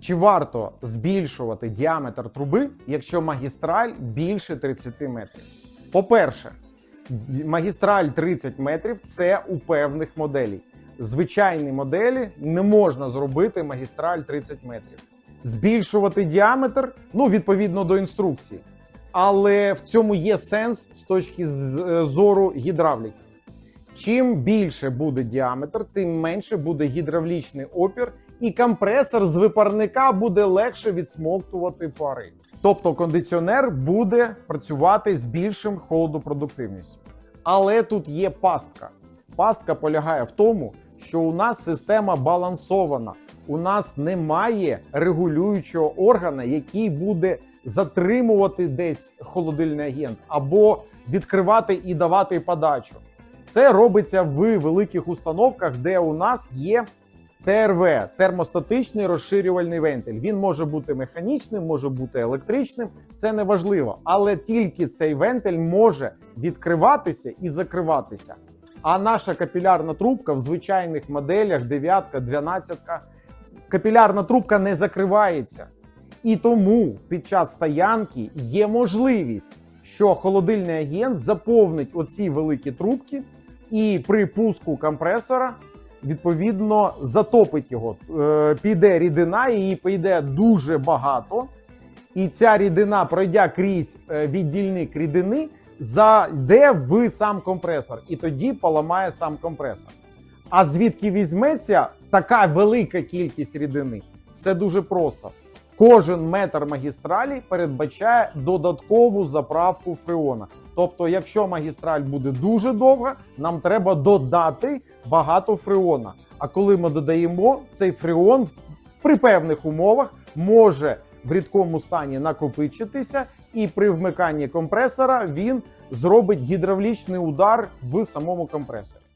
Чи варто збільшувати діаметр труби, якщо магістраль більше 30 метрів? По-перше, магістраль 30 метрів це у певних моделей. Звичайні моделі не можна зробити магістраль 30 метрів. Збільшувати діаметр, ну відповідно до інструкції. Але в цьому є сенс з точки е, зору гідравліки. Чим більше буде діаметр, тим менше буде гідравлічний опір, і компресор з випарника буде легше відсмоктувати пари. Тобто кондиціонер буде працювати з більшим холодопродуктивністю. Але тут є пастка. Пастка полягає в тому, що у нас система балансована. У нас немає регулюючого органа, який буде затримувати десь холодильний агент або відкривати і давати подачу. Це робиться в великих установках, де у нас є ТРВ термостатичний розширювальний вентиль. Він може бути механічним, може бути електричним. Це не важливо, але тільки цей вентиль може відкриватися і закриватися. А наша капілярна трубка в звичайних моделях 9, 12, капілярна трубка не закривається. І тому під час стоянки є можливість, що холодильний агент заповнить оці великі трубки, і при пуску компресора відповідно затопить його. Е, Піде рідина, її піде дуже багато. І ця рідина, пройдя крізь е, віддільник рідини, зайде в сам компресор, і тоді поламає сам компресор. А звідки візьметься така велика кількість рідини? Все дуже просто. Кожен метр магістралі передбачає додаткову заправку фреона. Тобто, якщо магістраль буде дуже довга, нам треба додати багато фреона. А коли ми додаємо, цей фреон при певних умовах може в рідкому стані накопичитися, і при вмиканні компресора він зробить гідравлічний удар в самому компресорі.